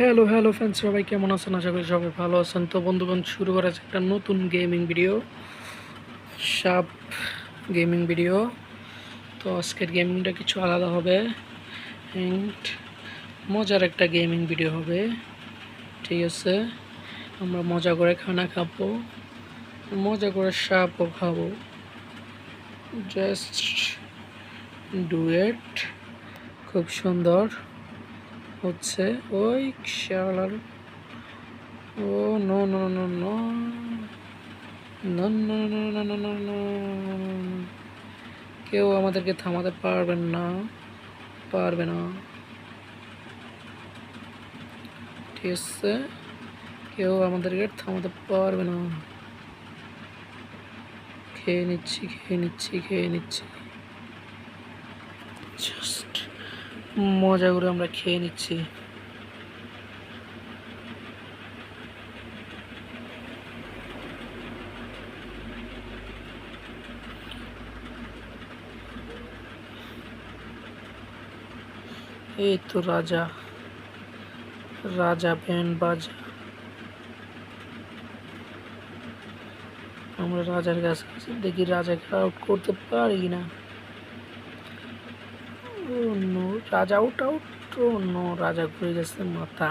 Hello hello friends সবাই কেমন আছেন? আশা করি সবাই ভালো আছেন। তো বন্ধুগণ, শুরু করা যাচ্ছে একটা নতুন গেমিং ভিডিও সাপ গেমিং ভিডিও তো আজকের গেমিংটা কিছু আলাদা হবে। অ্যান্ড মজার একটা গেমিং ভিডিও হবে। ঠিক আছে? আমরা মজা করে খানা খাব। মজা করে সাপও খাব। জাস্ট ডুয়েট খুব সুন্দর। হচ্ছে ওই শালার ও no no no no no no no no no no no কেউ আমাদেরকে থামাতে পারবেন না পারবে না ঠিক আছে কেউ আমাদেরকে থামাতে পারবে না খেয়ে নিচ্ছি খেয়ে নিচ্ছি খেয়ে নিচ্ছি জাস্ট মজা করে আমরা খেয়ে নিচ্ছি। এই তো রাজা। রাজা ব্যান্ড বাজা। আমরা রাজার কাছে দেখি রাজাকে আউট করতে পারি না নো রাজা আউট আউট নো রাজা ঘুরে গেছে, মাথা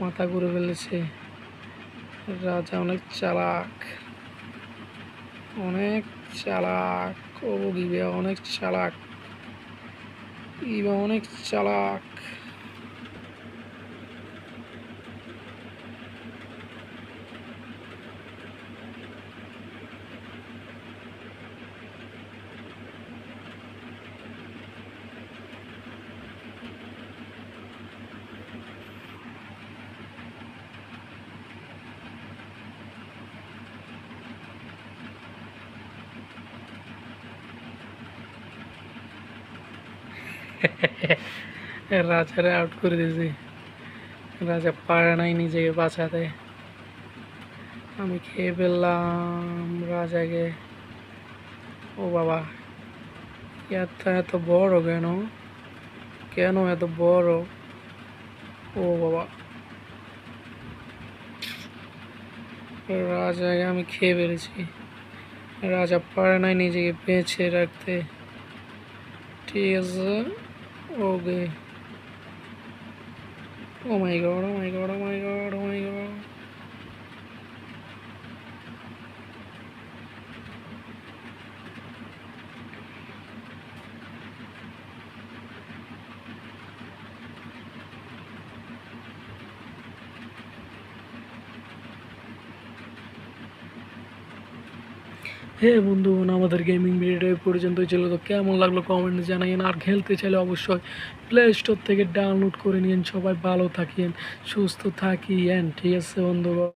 মাথা ঘুরে ফেলেছে। রাজা অনেক চালাক অনেক চালাক ও অনেক চালাক ইবা অনেক চালাক। রাজারে আউট করে দিয়েছি। রাজা পারে নাই নিজেকে বাঁচাতে। আমি খেয়ে ফেললাম রাজাকে। ও বাবা, এত এত বড় কেন? কেন এত বড়? ও বাবা, রাজাকে আমি খেয়ে ফেলেছি। রাজা পারে নাই নিজেকে বেঁচে রাখতে। ঠিক আছে। ওকে Oh my god, oh my god, oh my god, oh my হ্যাঁ বন্ধুগণ আমাদের গেমিং ভিডিওটা পর্যন্ত ছিল তো কেমন লাগল কমেন্টে জানাইন আর খেলতে চাইলে অবশ্যই প্লে স্টোর থেকে ডাউনলোড করে নিন সবাই ভালো থাকিয়েন সুস্থ থাকিয়েন ঠিক আছে বন্ধুগণ।